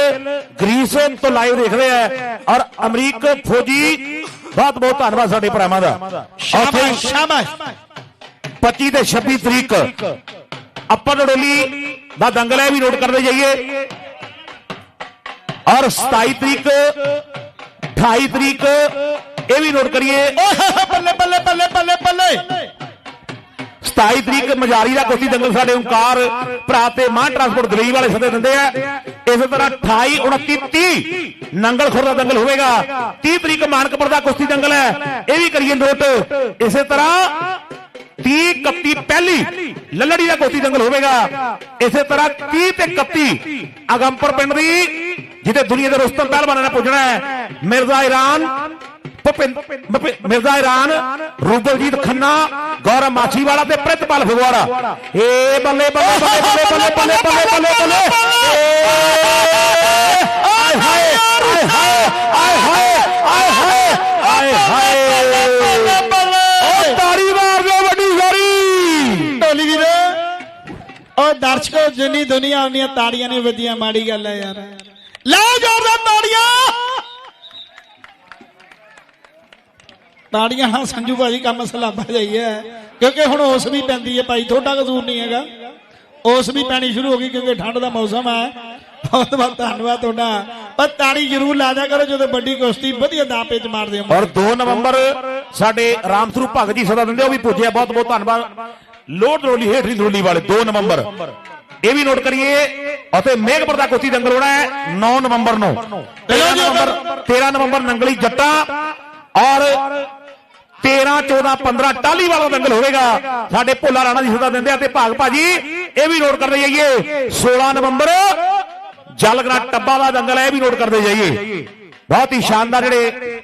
ਗ੍ਰੀਸ ਤੋਂ ਲਾਈਵ ਦੇਖਦੇ ਆ। ਔਰ ਅਮਰੀਕ ਫੌਜੀ ਬਹੁਤ ਬਹੁਤ ਧੰਨਵਾਦ ਸਾਡੇ ਭਰਾਵਾਂ ਦਾ। ਸ਼ਾਬਾਸ਼ ਸ਼ਾਬਾਸ਼। 25 ਤੇ 26 ਤਰੀਕ ਅੱਪਰ ਡੋਲੀ ਦਾ ਦੰਗਲ ਹੈ ਵੀ ਨੋਟ ਕਰਦੇ ਜਾਈਏ। ਔਰ 27 ਤਰੀਕ 28 ਤਰੀਕ, ਇਹ ਵੀ ਨੋਟ ਕਰੀਏ। ਓਏ ਬੱਲੇ ਬੱਲੇ ਬੱਲੇ ਬੱਲੇ ਬੱਲੇ 27 ਤਰੀਕ ਮਜਾਰੀ ਦਾ ਕੁਸ਼ਤੀ ਦੰਗਲ ਸਾਡੇ ਓਂਕਾਰ ਭਰਾ ਤੇ ਮਾਂ ਟਰਾਂਸਪੋਰਟ ਦਲੀਪ ਵਾਲੇ ਸੱਦੇ ਦਿੰਦੇ ਆ। ਇਸੇ ਤਰ੍ਹਾਂ 28 29 30 ਨੰਗਲ ਖੁਰ ਦਾ ਦੰਗਲ ਹੋਵੇਗਾ। 30 ਤਰੀਕ ਮਾਨਕਪੁਰ ਦਾ ਕੁਸ਼ਤੀ ਦੰਗਲ ਹੈ। ਇਹ ਵੀ ਕਰੀਏ ਨੋਟ। ਇਸੇ ਤਰ੍ਹਾਂ 30 31 ਪਹਿਲੀ ਲੱਲੜੀ ਦਾ ਕੁਸ਼ਤੀ ਦੰਗਲ ਹੋਵੇਗਾ। ਇਸੇ ਤਰ੍ਹਾਂ 30 ਤੇ 31 ਅਗੰਪੁਰ ਪਿੰਡ ਦੀ ਜਿਹਦੇ ਦੁਨੀਆ ਦੇ ਰੁਸਤਮ ਪਹਿਲਵਾਨਾਂ ਨੇ ਪੁੱਜਣਾ ਹੈ, ਮਿਰਜ਼ਾ ਇਰਾਨ, ਭੁਪਿੰ- ਮਿਰਜ਼ਾ ਇਰਾਨ ਰੂਬਲਜੀਤ ਖੰਨਾ, ਗੌਰਵ ਮਾਛੀਵਾਲਾ ਤੇ ਪ੍ਰਿਤਪਾਲ ਫਗਵਾੜਾ। ਏ ਬੱਲੇ ਬੱਲੇ ਬੱਲੇ ਬੱਲੇ ਬੱਲੇ ਬੱਲੇ ਬੱਲੇ ਬੱਲੇ ਆਏ ਹਾਏ ਆਏ ਹਾਏ ਆਏ ਹਾਏ ਆਏ ਹਾਏ ਆਏ ਹਾਏ। ਓ ਤਾੜੀ ਮਾਰ ਦਿਓ ਵੱਡੀ ਸਾਰੀ ਢੋਲੀ ਵੀਰ। ਉਹ ਦਰਸ਼ਕੋ, ਜਿੰਨੀ ਦੁਨੀਆ ਉਹਨੀਆਂ ਤਾੜੀਆਂ ਨੇ ਵੱਜੀਆਂ ਮਾੜੀ ਗੱਲ ਹੈ ਯਾਰ। ਲਾਓ ਜ਼ੋਰਦਾਰ ਤਾੜੀਆਂ। ਤਾੜੀਆਂ ਹਾਂ ਸੰਜੂ ਭਾਜੀ ਕੰਮ ਸਲਾਬਾ ਜਾਈਏ ਕਿਉਂਕਿ ਹੁਣ ਉਸ ਵੀ ਪੈਂਦੀ ਹੈ ਭਾਈ ਤੁਹਾਡਾ ਕਸੂਰ ਨਹੀਂ ਹੈਗਾ। ਉਸ ਵੀ ਪੈਣੀ ਸ਼ੁਰੂ ਹੋ ਗਈ ਕਿਉਂਕਿ ਠੰਡ ਦਾ ਮੌਸਮ ਹੈ। ਬਹੁਤ ਬਹੁਤ ਧੰਨਵਾਦ ਤੁਹਾਡਾ। ਪਰ ਤਾੜੀ ਜ਼ਰੂਰ ਲਾ ਦਿਆ ਕਰੋ, ਜਦੋਂ ਵੱਡੀ ਕੁਸ਼ਤੀ ਵਧੀਆ ਦਾਪੇ ਚ ਮਾਰਦੇ ਹੋ। ਔਰ 2 ਨਵੰਬਰ ਸਾਡੇ ਰਾਮ ਸਰੂਪ ਭਗਤ ਜੀ ਸਦਾ ਦਿੰਦੇ ਉਹ ਵੀ ਪੁੱਜਿਆ ਬਹੁਤ ਬਹੁਤ ਧੰਨਵਾਦ। ਲੋੜ ਰੋਲੀ ਹੇਠਲੀ ਰੋਲੀ ਵਾਲੇ 2 ਨਵੰਬਰ। ਇਹ ਵੀ ਨੋਟ ਕਰੀਏ ਅਤੇ ਮੇਘਪੁਰ ਦਾ ਕੁਸ਼ਤੀ ਦੰਗਲ ਹੋਣਾ ਹੈ 9 ਨਵੰਬਰ ਨੂੰ। 13 ਨਵੰਬਰ 13 ਨਵੰਬਰ ਨੰਗਲੀ ਜੱਟਾ ਔਰ 13 14 15 ਟਾਲੀ ਵਾਲਾ ਦੰਗਲ ਹੋਵੇਗਾ। ਸਾਡੇ ਭੋਲਾ ਰਾਣਾ ਜੀ ਸਦਾ ਦਿੰਦੇ ਆ ਤੇ ਭਾਗ ਭਾਜੀ ਇਹ ਵੀ ਨੋਟ ਕਰਦੇ ਜਾਈਏ। 16 ਨਵੰਬਰ ਜਲਗਰਾ ਟੱਬਾ ਦਾ ਦੰਗਲ ਹੈ ਇਹ ਵੀ ਨੋਟ ਕਰਦੇ ਜਾਈਏ। ਬਹੁਤ ਹੀ ਸ਼ਾਨਦਾਰ ਜਿਹੜੇ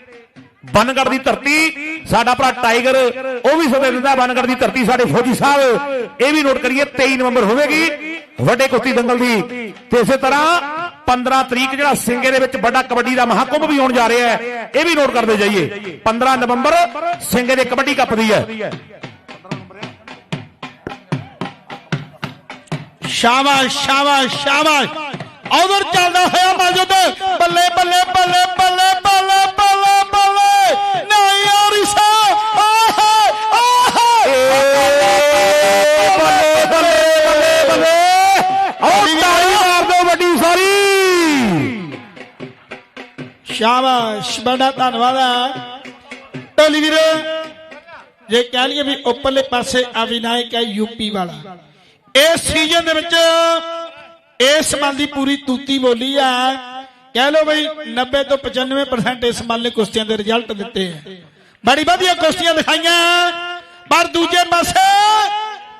ਬਨਗੜ ਦੀ ਧਰਤੀ, ਸਾਡਾ ਭਰਾ ਟਾਈਗਰ, ਉਹ ਵੀ ਸਦੇ ਦਿੰਦਾ ਬਨਗੜ ਦੀ ਧਰਤੀ ਸਾਡੇ ਫੌਜੀ ਸਾਹਿਬ। ਇਹ ਵੀ ਨੋਟ ਕਰੀਏ 23 ਨਵੰਬਰ ਹੋਵੇਗੀ ਵੱਡੇ ਕੁਸ਼ਤੀ ਦੰਗਲ ਦੀ। ਤੇ ਇਸੇ ਤਰ੍ਹਾਂ 15 ਤਰੀਕ ਜਿਹੜਾ ਸਿੰਗੇ ਦੇ ਵਿੱਚ ਵੱਡਾ ਕਬੱਡੀ ਦਾ ਮਹਾਕੁੰਭ ਵੀ ਹੋਣ ਜਾ ਰਿਹਾ ਹੈ, ਇਹ ਵੀ ਨੋਟ ਕਰਦੇ ਜਾਈਏ। 15 ਨਵੰਬਰ ਸਿੰਗੇ ਦੇ ਕਬੱਡੀ ਕੱਪ ਦੀ ਹੈ। ਸ਼ਾਬਾਸ਼ ਸ਼ਾਬਾਸ਼ ਸ਼ਾਬਾਸ਼। ਉਧਰ ਚੱਲਦਾ ਹੋਇਆ ਮੌਜੂਦ। ਬੱਲੇ ਬੱਲੇ ਬੱਲੇ ਬੱਲੇ ਬੱਲੇ ਬੱਲੇ। ਸ਼ਾਬਾਸ਼ ਬੜਾ ਧੰਨਵਾਦ ਹੈ ਟੋਲੀ ਵੀਰ, ਜੇ ਕਹਿ ਲਈਏ ਵੀ ਉੱਪਰਲੇ ਪਾਸੇ ਅਵਿਨਾਇਕ ਹੈ ਯੂਪੀ ਵਾਲਾ। ਇਸ ਸੀਜ਼ਨ ਦੇ ਵਿੱਚ ਇਸ ਸੰਬੰਧ ਪੂਰੀ ਤੂਤੀ ਬੋਲੀ ਹੈ ਕਹਿ ਲਓ ਬਈ 90 ਤੋਂ 95% ਇਸ ਸੰਬੰਧ ਕੁਸ਼ਤੀਆਂ ਦੇ ਰਿਜ਼ਲਟ ਦਿੱਤੇ ਹੈ ਬੜੀ ਵਧੀਆ ਕੁਸ਼ਤੀਆਂ ਦਿਖਾਈਆਂ। ਪਰ ਦੂਜੇ ਪਾਸੇ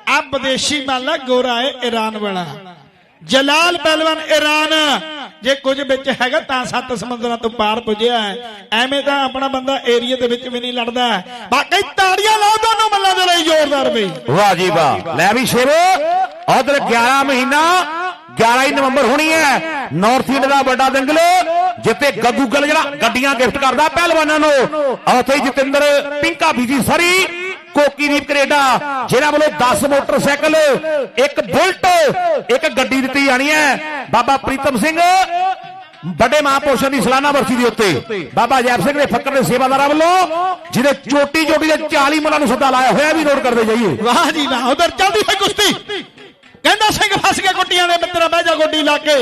ਆ ਵਿਦੇਸ਼ੀ ਮਾਲਾ ਗੋਰਾ ਹੈ ਈਰਾਨ ਵਾਲਾ। ਜਲਾਲ ਪਹਿਲਵਾਨ ਈਰਾਨ ਜੇ ਕੁਝ ਵਿੱਚ ਹੈਗਾ ਤਾਂ ਸੱਤ ਸਮੁੰਦਰਾਂ ਤੋਂ ਪਾਰ ਪੁੱਜਿਆ ਐਵੇਂ ਤਾਂ ਆਪਣਾ ਬੰਦਾ ਏਰੀਆ ਦੇ ਵਿੱਚ ਵੀ ਨਹੀਂ ਲੜਦਾ ਬਾਕੀ ਤਾੜੀਆਂ ਲਾਓ ਦੋਨੋਂ ਮੱਲਾਂ ਦੇ ਲਈ ਜ਼ੋਰਦਾਰ ਬਈ ਵਾਹ ਜੀ ਵਾਹ। ਲੈ ਵੀ ਸ਼ੇਰੋ। ਉਧਰ 11 ਮਹੀਨਾ 11 ਹੀ ਨਵੰਬਰ ਹੋਣੀ ਹੈ। ਨਾਰਥ ਈਸਟ ਦਾ ਵੱਡਾ ਦੰਗਲ ਜਿੱਤੇ ਗੱਗੂ ਗੱਲ ਜਿਹੜਾ ਗੱਡੀਆਂ ਗਿਫਟ ਕਰਦਾ ਪਹਿਲਵਾਨਾਂ ਨੂੰ। ਉੱਥੇ ਜਤਿੰਦਰ ਪਿੰਕਾ ਬੀਜੀ ਸਰੀ। ਕੋਕੀ ਕੈਨੇਡਾ, ਜਿਹਨਾਂ ਵੱਲੋਂ 10 ਮੋਟਰਸਾਈਕਲ, ਇੱਕ ਬੁਲਟ, ਇੱਕ ਗੱਡੀ ਦਿੱਤੀ ਜਾਣੀ ਹੈ। ਬਾਬਾ ਪ੍ਰੀਤਮ ਸਿੰਘ, ਵੱਡੇ ਮਹਾਂਪੁਰਸ਼ਾਂ ਦੀ ਸਲਾਨਾ ਵਰਸੀ ਦੇ ਉੱਤੇ। ਬਾਬਾ ਜੈਪ ਸਿੰਘ ਦੇ ਫੱਕਰ ਦੇ ਸੇਵਾਦਾਰਾਂ ਵੱਲੋਂ, ਜਿਹਦੇ ਚੋਟੀ ਚੋਟੀ ਦੇ 40 ਮੁੱਲਾਂ ਨੂੰ ਸੱਦਾ ਲਾਇਆ ਹੋਇਆ, ਵੀ ਨੋਟ ਕਰਦੇ ਜਾਈਏ। ਵਾਹ ਜੀ ਵਾਹ, ਉਧਰ ਚੱਲਦੀ ਹੈ ਕੁਸ਼ਤੀ। ਕਹਿੰਦਾ ਸਿੰਘ ਫਸ ਗਿਆ ਗੁੱਟੀਆਂ ਦੇ ਮਿੱਤਰਾ ਬਹਿ ਜਾ ਗੋਡੀ ਲਾ ਕੇ।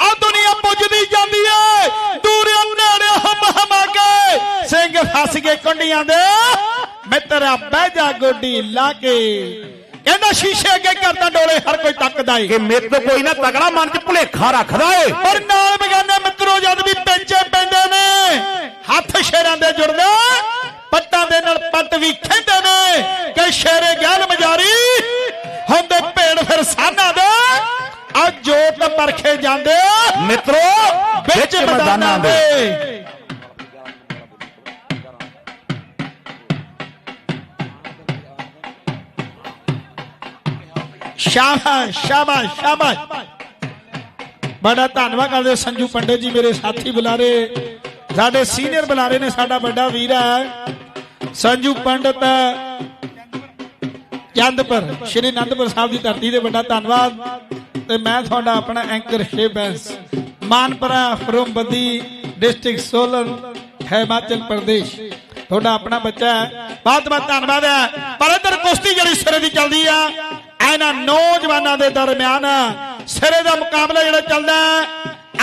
ਆ ਦੁਨੀਆ ਪੁੱਜਦੀ ਜਾਂਦੀ ਏ। ਦੂਰਿਆਂ ਨੇੜੇ ਹਮ ਹਮਾ ਕੇ। ਸਿੰਘ ਫਸ ਗਏ ਕੁੰਡੀਆਂ ਦੇ। ਮਿੱਤਰਾ ਬਹਿ ਜਾ ਗੋਡੀ ਲਾ ਕੇ। ਕਹਿੰਦਾ ਸ਼ੀਸ਼ੇ ਅੱਗੇ ਕਰਦਾ ਡੋਲੇ ਹਰ ਕੋਈ ਤੱਕਦਾ ਏ। ਕਿ ਮੇਰੇ ਤੋਂ ਕੋਈ ਨਾ ਤਗੜਾ ਮਨ ਚ ਭੁਲੇਖਾ ਰੱਖਦਾ ਏ। ਪਰ ਨਾਲ ਬਗਾਨੇ ਮਿੱਤਰੋ ਜਦ ਵੀ ਪੈਂਚੇ ਪੈਂਦੇ ਨੇ ਹੱਥ ਸ਼ੇਰਾਂ ਦੇ ਜੁੜਦੇ ਪੱਟਾਂ ਦੇ ਨਾਲ ਪੱਟ ਵੀ ਖੇਡਦੇ ਨੇ। ਕਿ ਸ਼ੇਰੇ ਗਹਿਲ ਮਜਾਰੀ ਹੁੰਦੇ ਭੇੜ ਫਿਰ ਸਾਨਾ ਦੇ ਆ ਜੋਤ ਪਰਖੇ ਜਾਂਦੇ ਮਿੱਤਰੋ ਵਿੱਚ ਮੈਦਾਨਾਂ ਦੇ। ਸ਼ਾਬਾਸ਼ ਸ਼ਾਬਾਸ਼ ਸ਼ਾਬਾਸ਼। ਬੜਾ ਧੰਨਵਾਦ ਕਰਦੇ ਸੰਜੂ ਪੰਡਿਤ ਜੀ ਮੇਰੇ ਸਾਥੀ ਬੁਲਾਰੇ। ਸਾਡੇ ਸੀਨੀਅਰ ਬੁਲਾਰੇ ਨੇ ਸਾਡਾ ਵੱਡਾ ਵੀਰ ਹੈ। ਸੰਜੂ ਪੰਡਿਤ ਚੰਦਪੁਰ, ਸ਼੍ਰੀ ਅਨੰਦਪੁਰ ਸਾਹਿਬ ਦੀ ਧਰਤੀ ਤੇ ਵੱਡਾ ਧੰਨਵਾਦ। ਤੇ ਮੈਂ ਤੁਹਾਡਾ ਆਪਣਾ ਐਂਕਰ ਸ਼ੇਬੈਂਸ ਮਾਨਪੁਰਾ ਫਰੋਮਬਦੀ ਡਿਸਟ੍ਰਿਕਟ ਸੋਲਨ ਹਿਮਾਚਲ ਪ੍ਰਦੇਸ਼। ਤੁਹਾਡਾ ਆਪਣਾ ਬੱਚਾ ਹੈ। ਬਹੁਤ ਬਹੁਤ ਧੰਨਵਾਦ ਹੈ। ਪਰ ਇਧਰ ਕੁਸ਼ਤੀ ਜਿਹੜੀ ਸਿਰੇ ਦੀ ਚੱਲਦੀ ਆ, ਇਹਨਾਂ ਨੌਜਵਾਨਾਂ ਦੇ ਦਰਮਿਆਨ ਸਿਰੇ ਦਾ ਮੁਕਾਬਲਾ ਜਿਹੜਾ ਚੱਲਦਾ ਹੈ,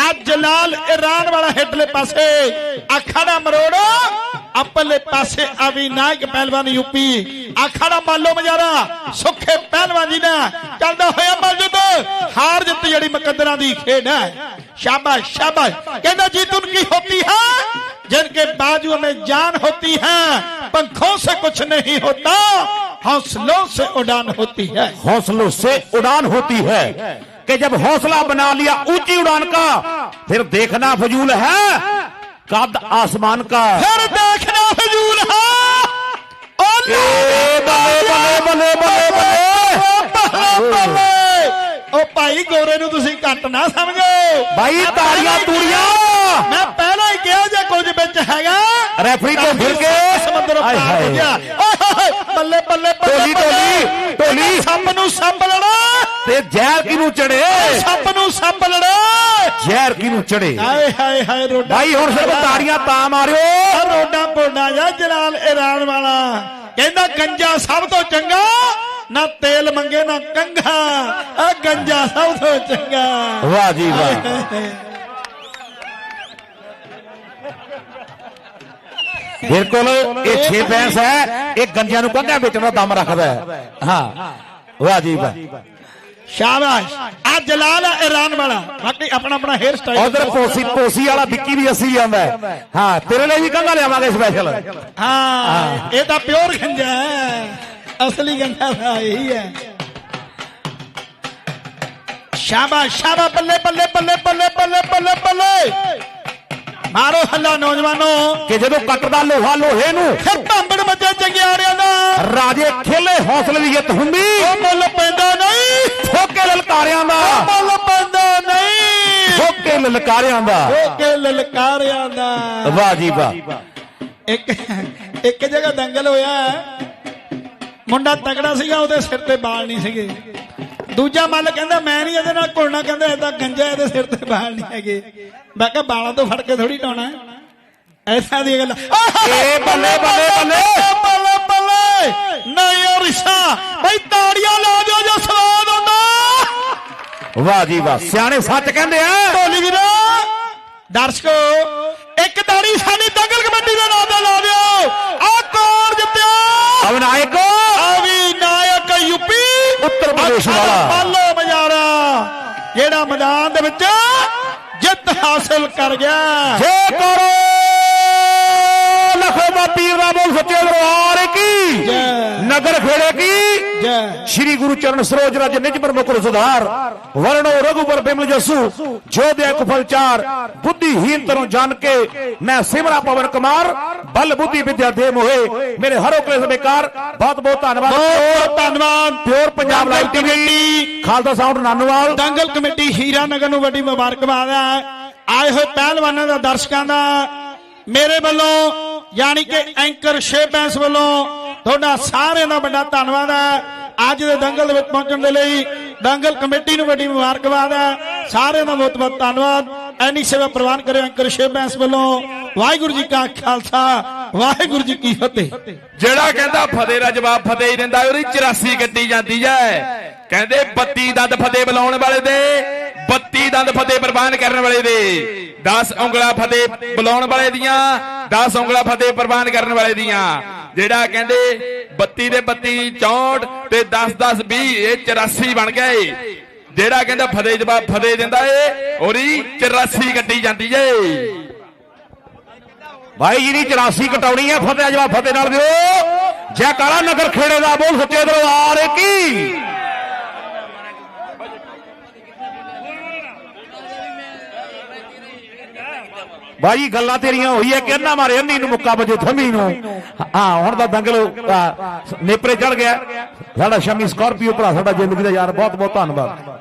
ਅੱਜ ਜਲਾਲ ਇਰਾਨ ਵਾਲਾ ਹੇਠਲੇ ਪਾਸੇ, ਅੱਖਾਂ ਦਾ ਮਰੋੜੋ। अपने पास अविनायक पहलवान यूपी। आखाड़ा मालो मजारा सुखे पहलवान जी ने चलता होया हार जित जड़ी मुकदर की खेड है। शाबाश शाबाश। कहना जीत उनकी होती है जिनके बाजू में जान होती है पंखों से कुछ नहीं होता हौसलों से उड़ान होती है। हौसलों से उड़ान होती है कि जब हौसला बना लिया ऊँची उड़ान का फिर देखना फजूल है कद आसमान का। फिर देख ਭਾਈ ਗੋਰੇ ਨੂੰ ਤੁਸੀਂ ਕੱਟ ਨਾ ਸਮਝੋ। ਭਾਈ ਤਾੜੀਆਂ ਤੂੜੀਆਂ। ਮੈਂ ਪਹਿਲਾਂ ਹੀ ਕਿਹਾ ਜੇ ਕੁਝ ਵਿੱਚ ਹੈਗਾ। ਰੈਫਰੀ ਤੋਂ ਫਿਰ ਕੇ। ਸਮੁੰਦਰ ਪਾਰ ਹੋ ਗਿਆ। ਬੱਲੇ ਬੱਲੇ ਬੱਲੇ ਢੋਲੀ ਢੋਲੀ ਸੱਪ ਨੂੰ ਸੱਪ ਲੜਾ। ਤੇ ਜ਼ਹਿਰ ਕਿਨੂੰ ਚੜੇ? ਸੱਪ ਨੂੰ ਸੱਪ ਲੜਾ। ਜ਼ਹਿਰ ਕਿਨੂੰ ਚੜੇ? ਹਾਏ ਹਾਏ ਹਾਏ ਰੋਡਾ ਭਾਈ ਹੁਣ ਸਿਰਫ ਤਾੜੀਆਂ ਤਾਂ ਮਾਰਿਓ। ਰੋਡਾ ਬੋਡਾ ਜਾਂ ਜਲਾਲ ਇਰਾਨ ਵਾਲਾ। ਕਹਿੰਦਾ ਗੰਜਾ ਸਭ ਤੋਂ ਚੰਗਾ, ਨਾ ਤੇਲ ਮੰਗੇ ਨਾ ਕੰਘਾ। ਆ ਗੰਜਾ ਸਭ ਤੋਂ ਚੰਗਾ। ਵਾਹ ਜੀ ਵਾਹ। ਬਿਲਕੁਲ ਇਹ 6 ਪੈਂਸ ਹੈ, ਇਹ ਗੰਜਿਆਂ ਨੂੰ ਕੰਘਿਆਂ ਵੇਚਣ ਦਾ ਦਮ ਰੱਖਦਾ ਹੈ। ਹਾਂ। ਵਾਹ ਜੀ ਵਾਹ। ਸ਼ਾਬਾਸ਼। ਆ ਜਲਾਲ ਆ ਇਰਾਨ ਵਾਲਾ। ਬਾਕੀ ਆਪਣਾ ਆਪਣਾ ਹੇਅਰ ਸਟਾਈਲ ਉਧਰ ਪੋਸੀ ਪੋਸੀ ਵਾਲਾ ਵਿੱਕੀ ਵੀ ਅਸੀਂ ਆਉਂਦਾ ਹੈ। ਹਾਂ ਤੇਰੇ ਲਈ ਵੀ ਕੰਘਾ ਲਿਆਵਾਂਗੇ ਸਪੈਸ਼ਲ ਹਾਂ ਇਹ ਤਾਂ ਪਿਓਰ ਗੰਜਾ ਹੈ। ਅਸਲੀ ਗੰਜਾ ਤਾਂ ਇਹੀ ਹੈ। ਸ਼ਾਬਾਸ਼ ਸ਼ਾਬਾਸ਼ ਬੱਲੇ ਬੱਲੇ ਬੱਲੇ ਬੱਲੇ ਬੱਲੇ ਬੱਲੇ ਬੱਲੇ। ਮਾਰੋ ਹੱਲਾ ਨੌਜਵਾਨੋ। ਕਿ ਜਦੋਂ ਕੱਟਦਾ ਲੋਹਾ ਲੋਹੇ ਨੂੰ ਫਿਰ ਭਾਂਬੜ ਮੱਜੇ ਚੰਗਿਆੜਿਆਂ ਦਾ। ਰਾਜੇ ਖੇਲੇ ਹੌਸਲੇ ਦੀ ਜਿੱਤ ਹੁੰਦੀ। ਉਹ ਮੁੱਲ ਪੈਂਦਾ ਨਹੀਂ। ਠੋਕੇ ਲਲਕਾਰਿਆਂ ਦਾ। ਮੁੱਲ ਪੈਂਦਾ ਨਹੀਂ। ਠੋਕੇ ਲਲਕਾਰਿਆਂ ਦਾ। ਉਹ ਕੇ ਲਲਕਾਰਿਆਂ ਦਾ। ਵਾਹ ਜੀ ਵਾਹ। ਇੱਕ ਇੱਕ ਜਗ੍ਹਾ ਦੰਗਲ ਹੋਇਆ। ਮੁੰਡਾ ਤਗੜਾ ਸੀਗਾ ਉਹਦੇ ਸਿਰ ਤੇ ਵਾਲ ਨਹੀਂ ਸੀਗੇ। ਦੂਜਾ ਮੱਲ ਕਹਿੰਦਾ ਮੈਂ ਨਹੀਂ ਇਹਦੇ ਨਾਲ ਘੁਲਣਾ ਕਹਿੰਦਾ ਇਹਦਾ ਗੰਜਾ ਇਹਦੇ ਸਿਰ ਤੇ ਵਾਲ ਨਹੀਂ ਹੈਗੇ। ਮੈਂ ਕਿਹਾ ਵਾਲਾਂ ਤੋਂ ਫੜ ਕੇ ਥੋੜੀ ਟਾਉਣਾ ਐਸਾ ਦੀ ਗੱਲ। ਏ ਬੱਲੇ ਬੱਲੇ ਬੱਲੇ ਬੱਲੇ ਬੱਲੇ। ਨਹੀਂ ਉਹ ਰਿਸ਼ਾ। ਬਈ ਤਾੜੀਆਂ ਲਾ ਦਿਓ ਜੇ ਸਵਾਦ ਆਉਂਦਾ ਵਾਹ ਜੀ ਵਾਹ ਸਿਆਣੇ ਸੱਚ ਕਹਿੰਦੇ ਆ। ਢੋਲੀ ਵੀਰੋ ਦਰਸ਼ਕੋ ਇੱਕ ਤਾੜੀ ਸਾਡੀ ਦੰਗਲ ਕਮੇਟੀ ਦੇ ਨਾਮ ਤੇ ਲਾ ਦਿਓ। ਆ ਕੌਣ ਜਿੱਤਿਆ? ਅਵਨਾਇਕ ਉੱਤਰ ਪ੍ਰਦੇਸ਼ ਵਾਲਾ। ਬਾਲੋ ਬਜਾਰਾ ਜਿਹੜਾ ਮੈਦਾਨ ਦੇ ਵਿੱਚ ਜਿੱਤ ਹਾਸਲ ਕਰ ਗਿਆ। ਜੇ ਕਰੋ ਲਖੋ ਪੀਰ ਦਾ ਬੋਲ ਸੱਚੇ ਦਰਬਾਰ ਕੀ? ਨਗਰ ਖੇੜੇ ਕੀ? ਸ਼੍ਰੀ ਗੁਰੂ ਚਰਨ ਸਰੋਜ ਰਜ ਨਿਜ ਪਰ ਮੁਕਰ ਸੁਧਾਰ ਵਰਣੋ ਰਘੁਬਰ ਬਿਮਲ ਜਸੂ ਜੋ ਕੁਫਲ ਚਾਰ ਬੁੱਧੀਹੀਨ ਤਰੋਂ ਜਾਣ ਕੇ ਮੈਂ ਸਿਮਰਾ ਪਵਨ ਕੁਮਾਰ ਬਲ ਬੁੱਧੀ ਵਿਦਿਆ ਦੇ ਮੋਏ ਮੇਰੇ ਹਰੋ ਕਲੇਸ਼ ਬੇਕਾਰ ਬਹੁਤ ਬਹੁਤ ਧੰਨਵਾਦ। ਬਹੁਤ ਧੰਨਵਾਦ। Pure Punjab live committee. Khalsa sound Nanowal. ਦੰਗਲ ਕਮੇਟੀ ਹੀਰਾ ਨਗਰ ਨੂੰ ਵੱਡੀ ਮੁਬਾਰਕਬਾਦ ਹੈ। ਆਏ ਹੋਏ ਪਹਿਲਵਾਨਾਂ ਦਾ ਦਰਸ਼ਕਾਂ ਦਾ। ਮੇਰੇ ਵੱਲੋਂ ਯਾਨੀ ਕਿ ਐਂਕਰ ਸ਼ੇ ਵੱਲੋਂ ਤੁਹਾਡਾ ਸਾਰਿਆਂ ਦਾ ਵੱਡਾ ਧੰਨਵਾਦ ਹੈ। ਅੱਜ ਦੇ ਦੰਗਲ ਵਿੱਚ ਪਹੁੰਚਣ ਦੇ ਲਈ ਦੰਗਲ ਕਮੇਟੀ ਨੂੰ ਵੱਡੀ ਮੁਬਾਰਕਬਾਦ ਹੈ। ਸਾਰਿਆਂ ਦਾ ਬਹੁਤ ਬਹੁਤ ਧੰਨਵਾਦ। ਐਨੀ ਸੇਵਾ ਪ੍ਰਵਾਨ ਕਰੇ ਐਂਕਰ ਸ਼ੇਬੈਂਸ ਵੱਲੋਂ। ਵਾਹਿਗੁਰੂ ਜੀ ਕਾ ਖਾਲਸਾ, ਵਾਹਿਗੁਰੂ ਜੀ ਕੀ ਫਤਿਹ। ਜਿਹੜਾ ਕਹਿੰਦਾ ਫਤਿਹ ਦਾ ਜਵਾਬ ਫਤਿਹ ਹੀ ਦਿੰਦਾ, ਉਹਦੀ 84 ਕੱਟੀ ਜਾਂਦੀ ਐ ਕਹਿੰਦੇ 32 ਦੰਦ ਫਤਿਹ ਬੁਲਾਉਣ ਵਾਲੇ ਦੇ 32 ਦੰਦ ਫਤਿਹ ਪ੍ਰਵਾਨ ਕਰਨ ਵਾਲੇ ਦੇ। 10 ਉਂਗਲਾ ਫਤਿਹ ਬੁਲਾਉਣ ਵਾਲੇ ਦੀਆਂ 10 ਉਂਗਲਾ ਫਤਿਹ ਪ੍ਰਵਾਨ ਕਰਨ ਵਾਲੇ ਦੀਆਂ। ਜਿਹੜਾ ਕਹਿੰਦੇ 32 ਦੇ 32 64 ਤੇ 10 10 20 ਇਹ 84 ਬਣ ਗਏ। ਜਿਹੜਾ ਕਹਿੰਦਾ ਫਤਿਹ ਜਵਾਬ ਫਤਿਹ ਦਿੰਦਾ ਏ ਉਹਦੀ 84 ਕੱਟੀ ਜਾਂਦੀ ਏ। ਭਾਈ ਜੀ ਦੀ 84 ਕਟਾਉਣੀ ਹੈ ਫਤਿਹ ਜਵਾਬ ਫਤਿਹ ਨਾਲ ਦਿਓ। ਜੈ ਕਾਲਾ ਨਗਰ ਖੇੜੇ ਦਾ ਬੋਲ ਸੱਚੇ ਦਰਬਾਰ ਕੀ ਬਾਈ ਗੱਲਾਂ ਤੇਰੀਆਂ ਹੋਈ ਹੈ ਕਿ ਮਾਰੇ ਅੰਨੀ ਨੂੰ ਮੁੱਕਾ ਵਜੇ ਥੰਮੀ ਨੂੰ। ਹਾਂ ਹੁਣ ਤਾਂ ਦੰਗਲ ਆ, ਨੇਪਰੇ ਚੜ ਗਿਆ। ਸਾਡਾ ਸ਼ਮੀ ਸਕਾਰਪੀਓ ਭਰਾ ਸਾਡਾ ਜ਼ਿੰਦਗੀ ਦਾ ਯਾਰ ਬਹੁਤ ਬਹੁਤ ਧੰਨਵਾਦ।